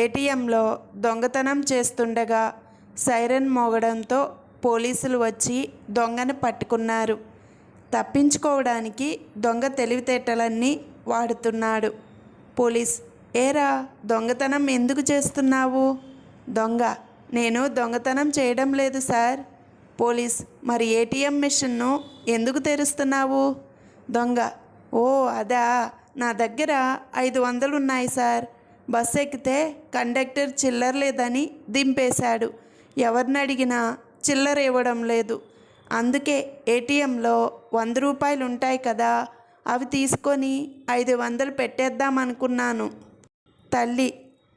ఏటీఎంలో దొంగతనం చేస్తుండగా సైరన్ మోగడంతో పోలీసులు వచ్చి దొంగను పట్టుకున్నారు. తప్పించుకోవడానికి దొంగ తెలివితేటలన్నీ వాడుతున్నాడు. పోలీస్ ఏరా దొంగతనం ఎందుకు చేస్తున్నావు? దొంగ నేను దొంగతనం చేయడం లేదు సార్. పోలీస్ మరి ఏటీఎం మిషన్ను ఎందుకు తెరుస్తున్నావు? దొంగ ఓ అదా నా దగ్గర ఐదు వందలు ఉన్నాయి సార్. బస్ ఎక్కితే కండక్టర్ చిల్లర లేదని దింపేశాడు. ఎవరిని అడిగినా చిల్లర ఇవ్వడం లేదు. అందుకే ఏటీఎంలో వంద రూపాయలు ఉంటాయి కదా అవి తీసుకొని ఐదు వందలు పెట్టేద్దాం అనుకున్నాను తల్లి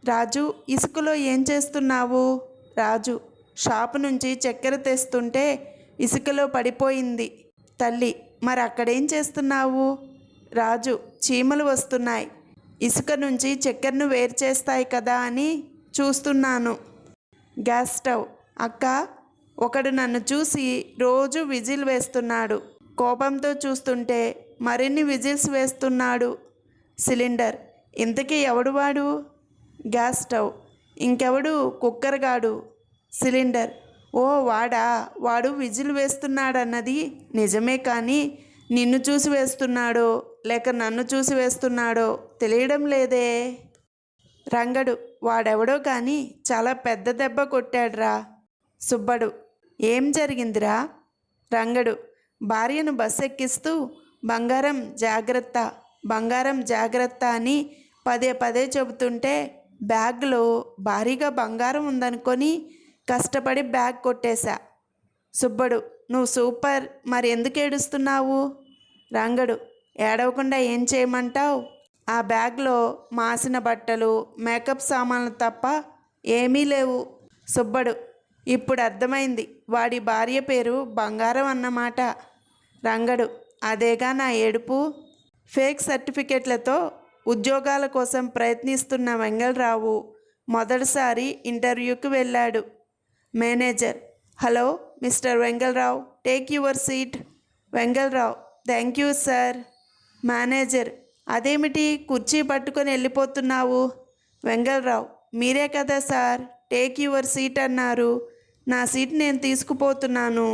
రాజు ఇసుకలో ఏం చేస్తున్నావు? రాజు షాపు నుంచి చక్కెర తెస్తుంటే ఇసుకలో పడిపోయింది. తల్లి మరి అక్కడేం చేస్తున్నావు? రాజు చీమలు వస్తున్నాయి. ఇసుక నుంచి చక్కెరను వేరు చేస్తాయి కదా అని చూస్తున్నాను. Gas stove. అక్క ఒకడు నన్ను చూసి రోజు విజిల్ వేస్తున్నాడు. కోపంతో చూస్తుంటే మరిన్ని విజిల్స్ వేస్తున్నాడు సిలిండర్. ఇంతకీ ఎవడు వాడు? Gas stove. ఇంకెవడు? కుక్కర్ గాడు. సిలిండర్. ఓ వాడా వాడు విజిల్ వేస్తున్నాడన్నది నిజమే కానీ నిన్ను చూసి వేస్తున్నాడో లేక నన్ను చూసి వేస్తున్నాడో తెలియడం లేదే. రంగడు వాడెవడో కానీ చాలా పెద్ద దెబ్బ కొట్టాడురా. సుబ్బడు ఏం జరిగిందిరా? రంగడు భార్యను బస్ ఎక్కిస్తూ బంగారం జాగ్రత్త బంగారం జాగ్రత్త అని పదే పదే చెబుతుంటే బ్యాగ్లో భారీగా బంగారం ఉందనుకొని కష్టపడి బ్యాగ్ కొట్టేశా. సుబ్బడు నువ్వు సూపర్ మరి ఎందుకు ఏడుస్తున్నావు? రంగడు ఏడవకుండా ఏం చేయమంటావు? ఆ బ్యాగ్లో మాసిన బట్టలు మేకప్ సామాన్లు తప్ప ఏమీ లేవు. సుబ్బడు ఇప్పుడు అర్థమైంది. వాడి భార్య పేరు బంగారం అన్నమాట. రంగడు అదేగా నా ఏడుపు? ఫేక్ సర్టిఫికెట్లతో ఉద్యోగాల కోసం ప్రయత్నిస్తున్న వెంగళరావు మొదటిసారి ఇంటర్వ్యూకి వెళ్ళాడు. Manager hello mister Vengalarao take your seat. Vengalarao thank you sir. Manager అదేమిటి కుర్చీ పట్టుకొని వెళ్ళిపోతున్నావు? వెంగళరావు మీరే కదా సార్ టేక్ యువర్ సీట్ అన్నారు. నా సీట్ నేను తీసుకుపోతున్నాను.